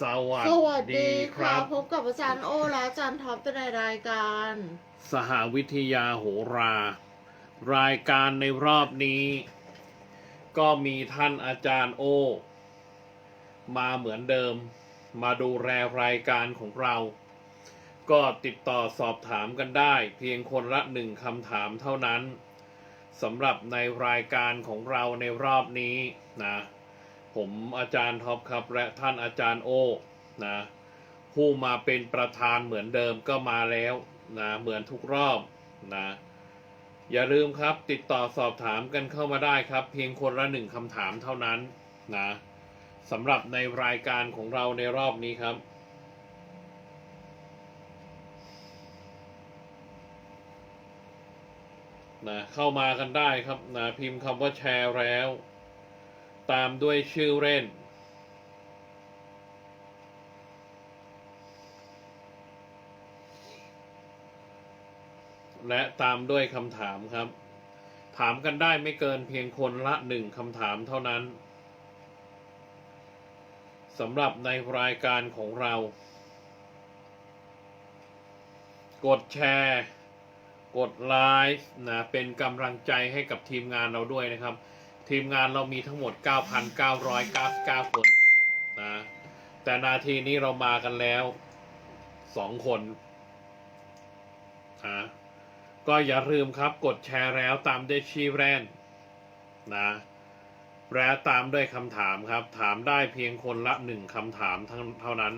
สวัสสวัสดีดีคครัรับบพบกับอาจารย์โอและอาจารย์ท็อปในรายการ สหวิทยาโหรา รายการในรอบนี้ ก็มีท่านอาจารย์โอ มาเหมือนเดิม มาดูแลรายการของเรา ก็ติดต่อสอบถามกันได้ เพียงคนละหนึ่งคำถามเท่านั้นสำหรับในรายการของเราในรอบนี้นะ ผมอาจารย์ท็อปครับ และท่านอาจารย์โอนะผู้มาเป็นประธานเหมือนเดิมก็มาแล้วนะเหมือนทุกรอบนะอย่าลืมครับติดต่อสอบถามกันเข้ามาได้ครับ เพียงคนละหนึ่งคำถามเท่านั้นนะสำหรับในรายการของเราในรอบนี้ครับนะเข้ามากันได้ครับนะพิมพ์คำว่าแชร์แล้ว ตามด้วยชื่อเล่น และตามด้วยคำถามครับ ถามกันได้ไม่เกินเพียงคนละหนึ่งคำถามเท่านั้นสำหรับในรายการของเรา กดแชร์ กดไลค์นะเป็นกำลังใจให้กับทีมงานเราด้วยนะครับ ทีมงานเรามีทั้งหมด 9,999 คนนะ แต่นาทีนี้เรามากันแล้ว 2 คนนะก็อย่าลืมครับกดแชร์แล้วตามด้วยชีแรนนะและตามด้วยคำถามครับ ถามได้เพียงคนละหนึ่งคำถามเท่าเท่านั้น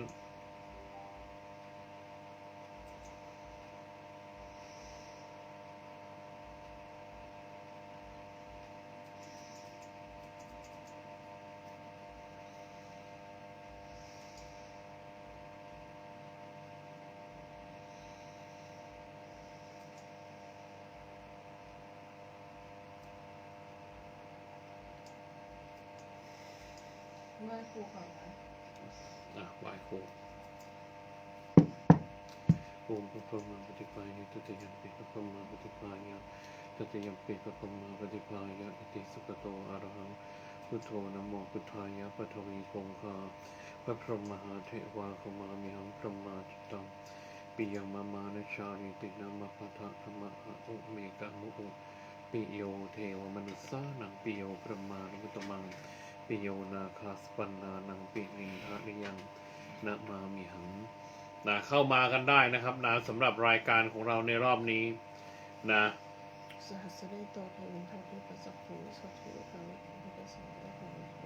เมื่อครูก่อนนะอะไหวครูโอมพระพรหมาปฏิปายะตุติยัมปิพระพรหมาปฏิปาณยตุติยัมปิพระพรหมาปฏิปาณยอิติสุขโตอะระหังพุทโธนะโมพุทธายะปฐวีคงคาพระพรหมมหาเทวาคมามิหังพรหมาจิตตังปิยมามานชาริตินามะพัทธะธรรมะอุเมกะมุอุปิโยเทวมนุสสานังปิโยพรหมานุตมัง ปิโยนาคาสปันนานังปินินทานิยังนะมามิหังนะเข้ามากันได้นะครับนะสำหรับรายการของเราในรอบนี้นะสหัสเรโตเทวินทาทิปัสสะภูสัตถุภาวิพุทธสังฆาภิโภ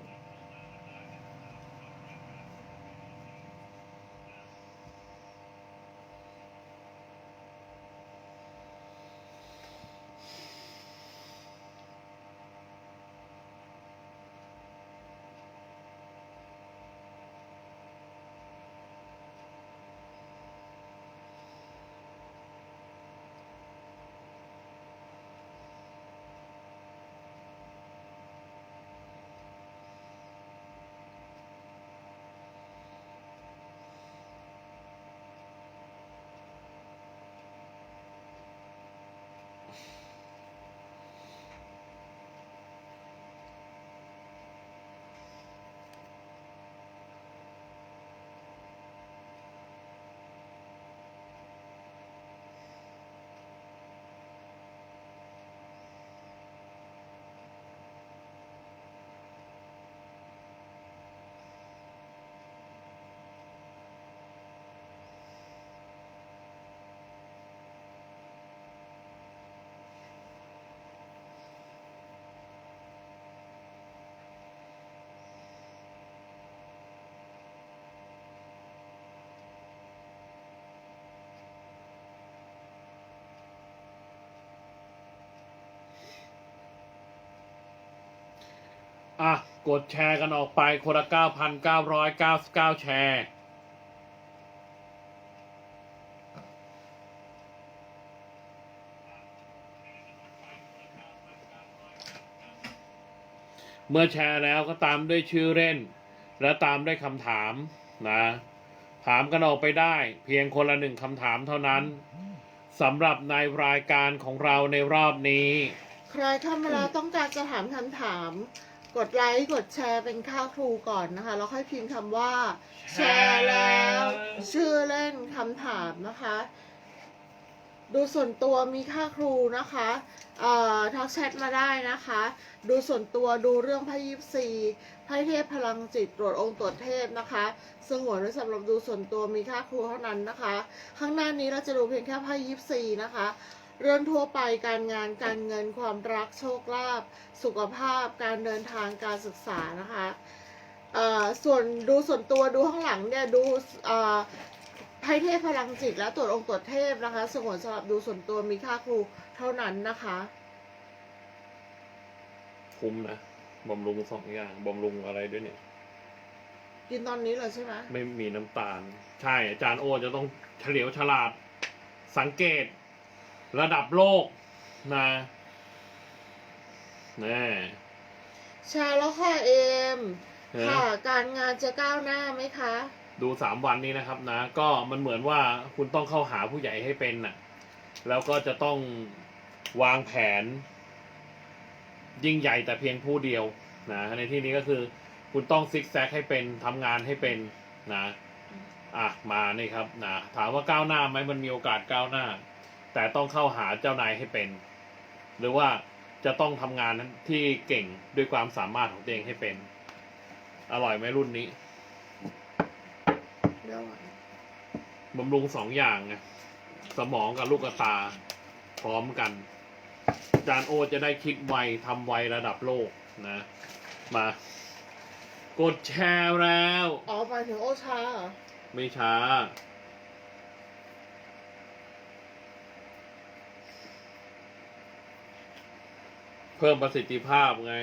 อะ กดแชร์กันออกไปคนละ9,999แชร์เมื่อแชร์แล้วก็ตามด้วยชื่อเล่น และตามด้วยคำถามนะ ถามกันออกไปได้ เพียงคนละหนึ่งคำถามเท่านั้นสำหรับในรายการของเราในรอบนี้ ใครเข้ามาแล้วต้องการจะถามคำถาม กดไลค์กดแชร์เป็นค่าครูก่อนนะคะ แล้วค่อยพิมพ์คำว่า แชร์แล้ว ชื่อเล่นคำถามนะคะ ดูส่วนตัวมีค่าครูนะคะเอ่อทักแชทมาได้นะคะ ดูส่วนตัวดูเรื่องไพ่ยิปซีไพ่เทพพลังจิตตรวจองค์ตรวจเทพนะคะสงวนไว้สำหรับดูส่วนตัวมีค่าครูเท่านั้นนะคะ ข้างหน้านี้เราจะดูเพียงแค่ไพ่ยิปซีนะคะเรื่องทั่วไปการงานการเงินความรักโชคลาภสุขภาพ การเดินทางการศึกษานะคะอ่อส่วนดูส่วนตัวดูข้างหลังเนี่ยดู เอ่อไพ่เทพพลังจิตและตรวจองค์ตรวจเทพนะคะสงวนสำหรับดูส่วนตัวมีค่าครูเท่านั้นนะคะคุ้มนะบำรุงสองอย่างบำรุงอะไรด้วยเนี่ย กินตอนนี้เลยใช่ไหมไม่มีน้ำตาล ใช่อาจารย์โอจะต้องเฉลียวฉลาด สังเกต ระดับโลกนะแน่แชร์แล้วค่ะเอมนะค่ะ การงานจะก้าวหน้าไหมคะ ดูสามวันนี้นะครับนะ ก็มันเหมือนว่าคุณต้องเข้าหาผู้ใหญ่ให้เป็นน่ะ แล้วก็จะต้องวางแผน ยิ่งใหญ่แต่เพียงผู้เดียวนะในที่นี้ก็คือ คุณต้องซิกแซกให้เป็นทำงานให้เป็นนะอะมานี่ครับนะถามว่าก้าวหน้าไหมมันมีโอกาสก้าวหน้า แต่ต้องเข้าหาเจ้านายให้เป็น หรือว่าจะต้องทำงานที่เก่งด้วยความสามารถของตัวเองให้เป็น อร่อยไหมรุ่นนี้ เดี๋ยวก่อนบำรุงสองอย่างไงสมองกับลูกตา พร้อมกันอาจารย์โอจะได้คิดไวทำไวระดับโลกนะ มา กดแชร์แล้ว อ๋อหมายถึงโอชาเหรอไม่ช้า เพิ่มประสิทธิภาพไง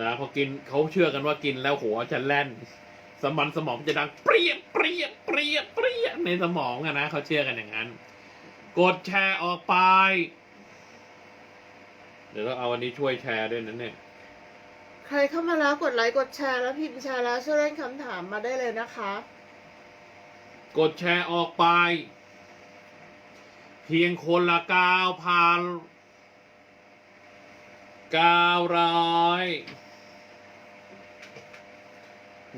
นะพอกินเขาเชื่อกันว่ากินแล้วหัวจะแล่น สมันสมองจะดังเปรี้ยเปรี้ยเปรี้ยเปรี้ยในสมองอะนะเขาเชื่อกันอย่างนั้น กดแชร์ออกไป เดี๋ยวเราเอาอันนี้ช่วยแชร์ด้วยนะเนี่ยใครเข้ามาแล้วกดไลค์กดแชร์แล้วพิมพ์แชร์แล้วช่วยเล่นคำถามมาได้เลยนะคะ กดแชร์ออกไป เพียงคนละเก้าพันเก้าร้อย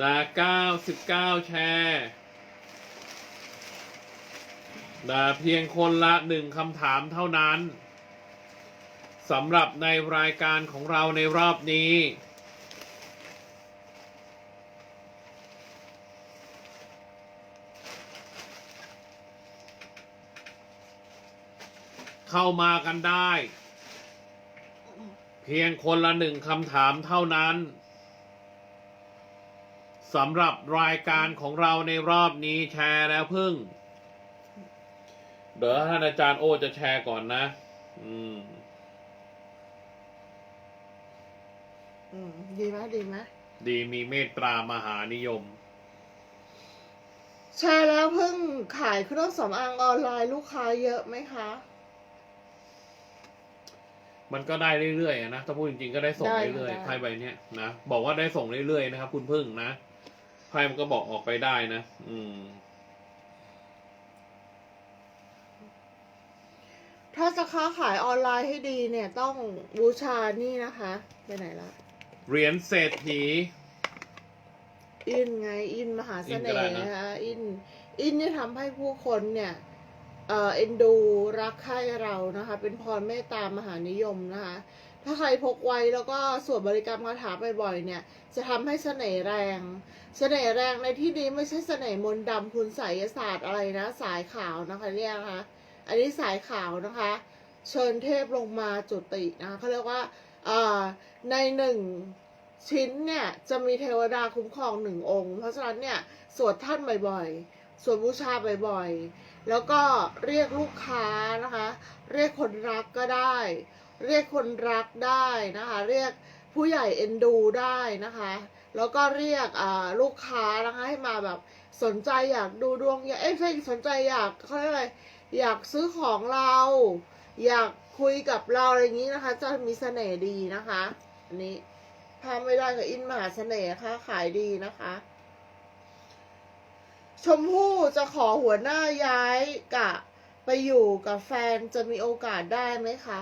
นะเก้าสิบเก้าแชร์นะเพียงคนละหนึ่งคำถามเท่านั้นสำหรับในรายการของเราในรอบนี้ เข้ามากันได้ เพียงคนละหนึ่งคำถามเท่านั้น สำหรับรายการของเราในรอบนี้แชร์แล้วพึ่ง เดี๋ยวท่านอาจารย์โอจะแชร์ก่อนนะ อืม อืม ดีไหมดีไหมดีมีเมตตามหานิยม แชร์แล้วเพิ่งขายเครื่องสำอางออนไลน์ลูกค้าเยอะไหมคะ มันก็ได้เรื่อยๆอะนะถ้าพูดจริงๆก็ได้ส่งได้เรื่อยๆได้ไพ่ใบเนี้ยนะบอกว่าได้ส่งเรื่อยๆนะครับคุณพึ่งนะไพ่มันก็บอกออกไปได้นะ อืม ถ้าจะค้าขายออนไลน์ให้ดีเนี่ยต้องบูชานี่นะคะ ไปไหนละเหรียญเศรษฐี อินไง อินมหาเสอินก็น่ได้ห์นะนะคะ อิน อินเนี่ยทำให้ผู้คนเนี่ยเอ่อเอ็นดูรักใคร่เรานะคะ เป็นพรเมตตามหานิยมนะคะ ถ้าใครพกไว้แล้วก็สวดบริกรรมคาถาบ่อยๆเนี่ย จะทำให้เสน่ห์แรง เสน่ห์แรงในที่นี้ไม่ใช่เสน่ห์มนต์ดำคุณไสยศาสตร์อะไรนะ สายขาวนะคะเรียกนะคะอันนี้สายขาวนะคะ เชิญเทพลงมาจุตินะคะเขาเรียกว่าในหนึ่งชิ้นเนี่ยจะมีเทวดาคุ้มครองหนึ่งองค์ เพราะฉะนั้นเนี่ยสวดท่านบ่อยๆ สวดบูชาบ่อยๆ แล้วก็เรียกลูกค้านะคะ เรียกคนรักก็ได้ เรียกคนรักได้นะคะ เรียกผู้ใหญ่เอ็นดูได้นะคะ แล้วก็เรียกลูกค้านะคะให้มาแบบสนใจอยากดูดวงอยากเอ้ยใช่สนใจอยากเขาเรียกอะไรอยากซื้อของเรา อยากคุยกับเราอะไรอย่างนี้นะคะ จะมีเสน่ห์ดีนะคะ อันนี้พลาดไม่ได้กับอินมหาเสน่ห์ค่ะขายดีนะคะ ชมพู่จะขอหัวหน้าย้ายกะไปอยู่กับแฟนจะมีโอกาสได้ไหมคะ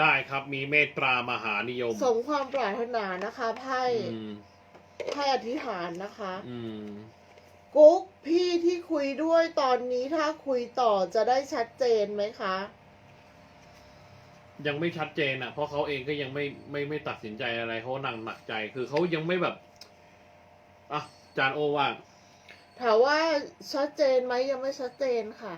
ได้ครับมีเมตตามหานิยม สมความปรารถนานะคะไพ่อืมไพ่อธิษฐานนะคะ อืมกุ๊กพี่ที่คุยด้วยตอนนี้ถ้าคุยต่อจะได้ชัดเจนไหมคะ ยังไม่ชัดเจนอะ เพราะเขาเองก็ยังไม่ไม่ไม่ตัดสินใจอะไรเขาหนักหนักใจคือเขายังไม่แบบอะจานโอว่าถามว่าชัดเจนไหมยังไม่ชัดเจนค่ะ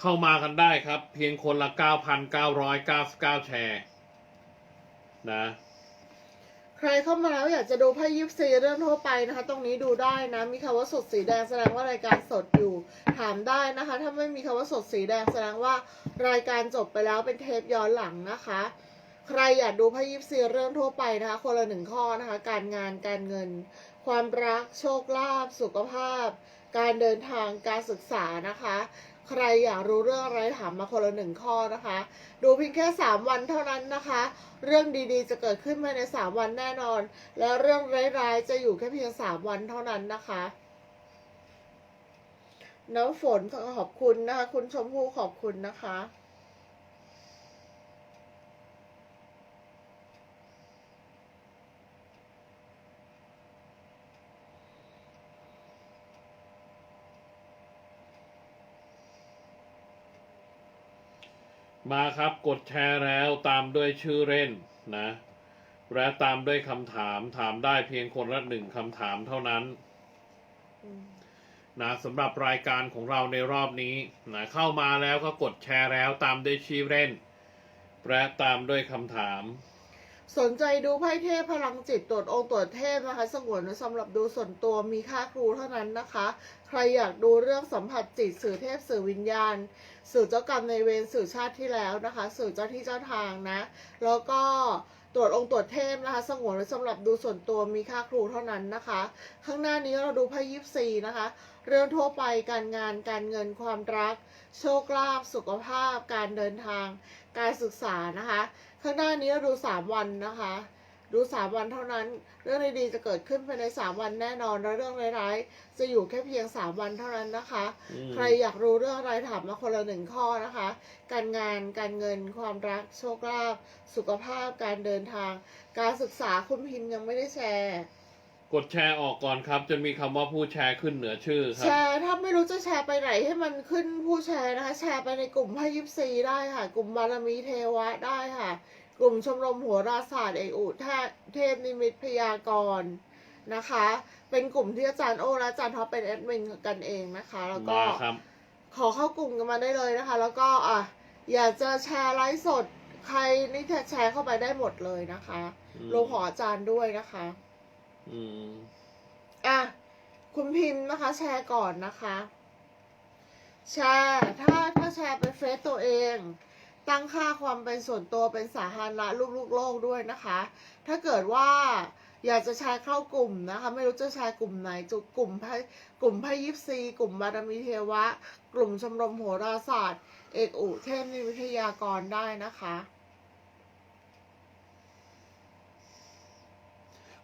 เข้ามากันได้ครับ เพียงคนละ 9,999 แชร์ นะ ใครเข้ามาแล้วอยากจะดูไพ่ยิปซีเรื่องทั่วไปนะคะ ตรงนี้ดูได้นะ มีคำว่าสดสีแดงแสดงว่ารายการสดอยู่ ถามได้นะคะ ถ้าไม่มีคำว่าสดสีแดงแสดงว่ารายการจบไปแล้วเป็นเทปย้อนหลังนะคะใครอยากดูไพ่ยิปซีเรื่องทั่วไปนะคะ คนละหนึ่งข้อนะคะ การงานการเงิน ความรักโชคลาภสุขภาพ การเดินทางการศึกษานะคะ ใครอยากรู้เรื่องอะไรถามมาคนละหนึ่งข้อนะคะ ดูเพียงแค่ 3 วันเท่านั้นนะคะ เรื่องดีๆ จะเกิดขึ้นภายใน 3 วันแน่นอน และเรื่องร้ายๆ จะอยู่แค่เพียง 3 วันเท่านั้นนะคะน้ำฝนขอบคุณนะคะ คุณชมพู่ขอบคุณนะคะ มาครับกดแชร์แล้วตามด้วยชื่อเล่นนะและตามด้วยคำถามถามได้เพียงคนละหนึ่งคำถามเท่านั้นนะสำหรับรายการของเราในรอบนี้นะเข้ามาแล้วก็กดแชร์แล้วตามด้วยชื่อเล่นและตามด้วยคำถาม สนใจดูไพ่เทพพลังจิตตรวจองค์ตรวจเทพนะคะสงวนไว้สำหรับดูส่วนตัวมีค่าครูเท่านั้นนะคะ ใครอยากดูเรื่องสัมผัสจิตสื่อเทพสื่อวิญญาณ สื่อเจ้ากรรมในเวรสื่อชาติที่แล้วนะคะ สื่อเจ้าที่เจ้าทางนะ แล้วก็ ตรวจองค์ตรวจเทพนะคะสงวนไว้สำหรับดูส่วนตัวมีค่าครูเท่านั้นนะคะ ข้างหน้านี้เราดูไพ่ยิปซีนะคะ เรื่องทั่วไปการงานการเงินความรัก โชคลาภสุขภาพ การเดินทาง การศึกษานะคะ ข้างหน้านี้เราดูสามวันนะคะ ดูสามวันเท่านั้น เรื่องดีๆจะเกิดขึ้นภายในสามวันแน่นอนแล้วเรื่องร้ายๆจะอยู่แค่เพียงสามวันเท่านั้นนะคะอืมใครอยากรู้เรื่องอะไรถามมาคนละหนึ่งข้อนะคะ การงานการเงินความรักโชคลาภสุขภาพการเดินทาง การศึกษาคุณพิมพ์ยังไม่ได้แชร์กดแชร์ออกก่อนครับจนมีคำว่าผู้แชร์ขึ้นเหนือชื่อครัแชบร์ถ้าไม่รู้จะแชร์ไปไหนให้มันขึ้นผู้แชร์นะคะ แชร์ไปในกลุ่มพยิปซีได้ค่ะ กลุ่มบารมีเทวะได้ค่ะ กลุ่มชมรมหัวราศาสตร์เอกอุทาเทพนิมิตพยากรณ์นะคะ เป็นกลุ่มที่อาจารย์โอและอาจารย์ท็อปเป็นแอดมินกันเองนะคะ แล้วก็มาครับ ขอเข้ากลุ่มกันมาได้เลยนะคะ แล้วก็อะอยากจะแชร์ไลฟ์สดใครนี่แชร์เข้าไปได้หมดเลยนะคะอืม ลงขออาจารย์ด้วยนะคะ อืมอะ คุณพิมพ์นะคะ แชร์ก่อนนะคะ แชร์ ถ้าถ้าแชร์เป็นเฟซตัวเอง ตั้งค่าความเป็นส่วนตัวเป็นสาธารณะลูกๆโลกด้วยนะคะ ถ้าเกิดว่าอยากจะแชร์เข้ากลุ่มนะคะ ไม่รู้จะแชร์กลุ่มไหนจุกลุ่มไพ่กลุ่มไพ่ยิปซีกลุ่มบารมีเทวะ กลุ่มชมรมโหราศาสตร์ เอกอุเทพนิวิทยากรได้นะคะ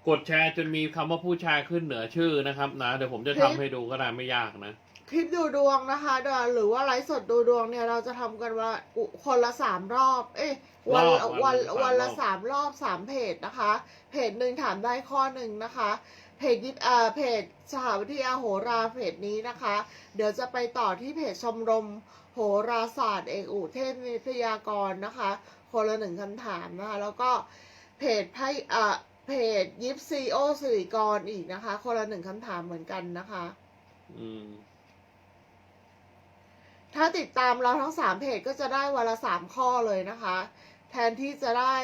กดแชร์จนมีคำว่าผู้แชร์ขึ้นเหนือชื่อนะครับนะ เดี๋ยวผมจะทำให้ดูก็ได้ไม่ยากนะ คลิปดูดวงนะคะเดี๋ยวหรือว่าไลฟ์สดดูดวงเนี่ยเราจะทำกันว่าคนละสามรอบ เอ้ยวันรอบวัวันนวันละสาสามมรอบสามเพจนะคะ เพจหนึ่งถามได้ข้อหนึ่งนะคะ เพจยิปเอ่อเพจสหวิทยาโหราเพจนี้นะคะ เดี๋ยวจะไปต่อที่เพจชมรม โหราศาสตร์เอกอุเทพวิทยากรนะคะ คนละหนึ่งคำถามนะคะ แล้วก็เพจไพ่เอ่อเพจยิปซีโอสิริกรอีกนะคะ คนละหนึ่งคำถามเหมือนกันนะคะ อืมถ้าติดตามเราทั้งสามเพจก็จะได้วันละสามข้อเลยนะคะ แทนที่จะได้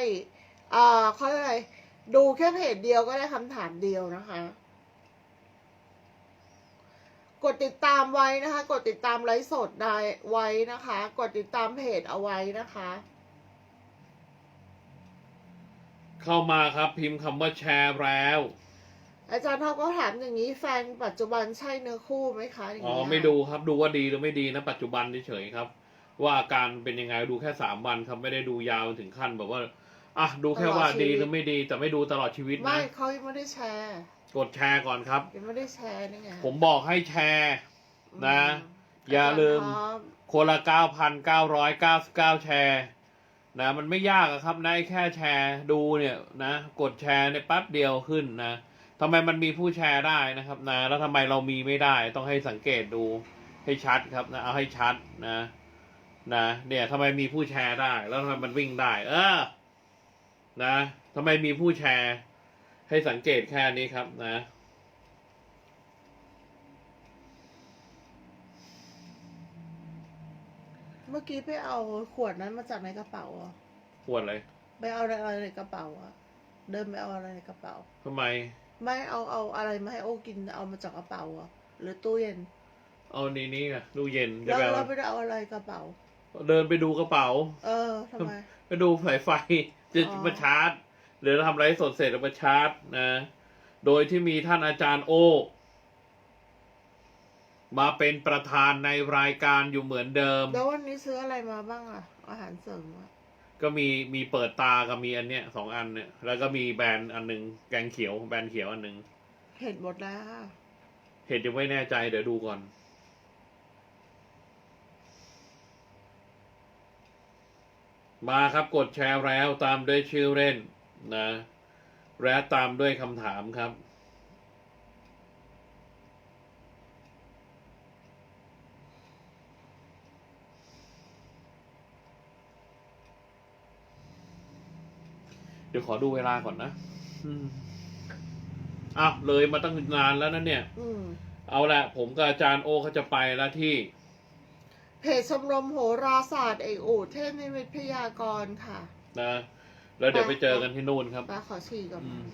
อ่าเขาเรียกอะไรดูแค่เพจเดียวก็ได้คำถามเดียวนะคะ กดติดตามไว้นะคะ กดติดตามไลฟ์สดได้ไว้นะคะ กดติดตามเพจเอาไว้นะคะ เข้ามาครับพิมพ์คำว่าแชร์แล้ว อาจารย์ท็อปก็ถามอย่างนี้แฟนปัจจุบันใช่เนื้อคู่ไหมคะอย่างอ๋อนี้ไม่ดูครับดูว่าดีหรือไม่ดีนะปัจจุบันเฉยๆครับ ว่าอาการเป็นยังไงดูแค่สามวันครับไม่ได้ดูยาวถึงขั้นแบบว่าอะดูแค่ว่าดีหรือไม่ดีแต่ไม่ดูตลอดชีวิตไม่นะเขายังไม่ได้แชร์กดแชร์ก่อนครับ ยังไม่ได้แชร์นี่ไงผมบอกให้แชร์ นะ อืมอย่าลืมจรย์ท็อป คนละ 9,999 แชร์นะมันไม่ยากอะครับนะไอ้แค่แชร์ดูเนี่ยนะ กดแชร์ในยแป๊บเดียวขึ้นนะ ทำไมมันมีผู้แชร์ได้นะครับนะ แล้วทำไมเรามีไม่ได้ ต้องให้สังเกตดูให้ชัดครับนะ เอาให้ชัดนะนะเนี่ยทำไมมีผู้แชร์ได้ แล้วทำไมมันวิ่งได้ เออ นะทำไมมีผู้แชร์ ให้สังเกตแค่นี้ครับนะเมื่อกี้ไปเอาขวดนั้นมาจากในกระเป๋าอะปวดเลยไปเอาอะไรในกระเป๋าอะ เดินไปเอาอะไรในกระเป๋าทำไม ไม่เอาเอาอะไรมาให้โอ้กินเอามาจากกระเป๋าอะหรือตู้เย็น เอานี่นี่ไงดูเย็นจะแล้วไปเอาเราไปเอาอะไรกระเป๋า เดินไปดูกระเป๋า เออทำไม ไปดูสายไฟจะอ๋อ มาชาร์จหรือทำไรสดเสร็จแล้วมาชาร์จนะ โดยที่มีท่านอาจารย์โอ มาเป็นประธานในรายการอยู่เหมือนเดิม แล้ววันนี้ซื้ออะไรมาบ้างอะ อาหารเสริมอะ ก็มีมีเปิดตากับมีอันเนี้ยสองอันเนี่ย แล้วก็มีแบรนด์อันหนึ่งแกงเขียวแบรนด์เขียวอันหนึ่งเห็นหมดแล้วค่ะเห็นยังไม่แน่ใจเดี๋ยวดูก่อน มาครับกดแชร์แล้วตามด้วยชื่อเล่นนะ และตามด้วยคำถามครับ เดี๋ยวขอดูเวลาก่อนนะอืมอ้าวเลยมาตั้งนานแล้วนะเนี่ย อืมเอาละผมกับอาจารย์โอเขาจะไปแล้วที่ เพจชมรมโหราศาสตร์เอกอูดเทพนิมิตพยากรณ์ค่ะนะ แล้วเดี๋ยวไปเจอกันที่นู่นครับ ป้าขอฉี่ก่อนอืม